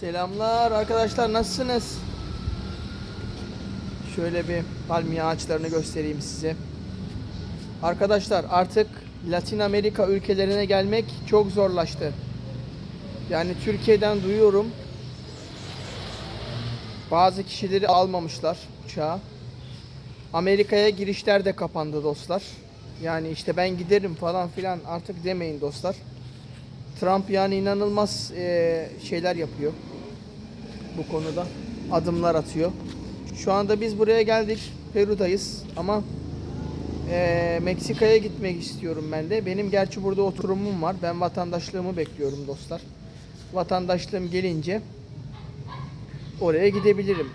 Selamlar arkadaşlar nasılsınız? Şöyle bir palmiye ağaçlarını göstereyim size. Arkadaşlar artık Latin Amerika ülkelerine gelmek çok zorlaştı. Yani Türkiye'den duyuyorum. Bazı kişileri almamışlar uçağa. Amerika'ya girişler de kapandı dostlar. Yani işte ben giderim falan filan artık demeyin dostlar. Trump yani inanılmaz eee, şeyler yapıyor bu konuda. Adımlar atıyor. Şu anda biz buraya geldik. Peru'dayız ama eee, Meksika'ya gitmek istiyorum ben de. Benim gerçi burada oturumum var. Ben vatandaşlığımı bekliyorum dostlar. Vatandaşlığım gelince oraya gidebilirim.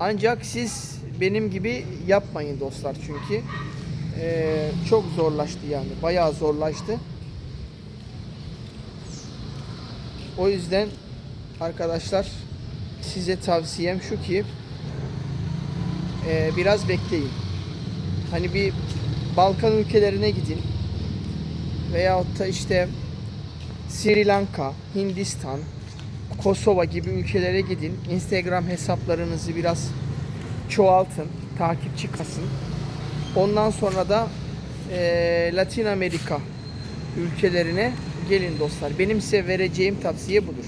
Ancak siz benim gibi yapmayın dostlar çünkü eee, çok zorlaştı yani. Bayağı zorlaştı. O yüzden arkadaşlar size tavsiyem şu ki eee, biraz bekleyin. Hani bir Balkan ülkelerine gidin veyahut da işte Sri Lanka, Hindistan, Kosova gibi ülkelere gidin. Instagram hesaplarınızı biraz çoğaltın, takipçi kasın. Ondan sonra da eee, Latin Amerika ülkelerine gelin dostlar. Benim size vereceğim tavsiye budur.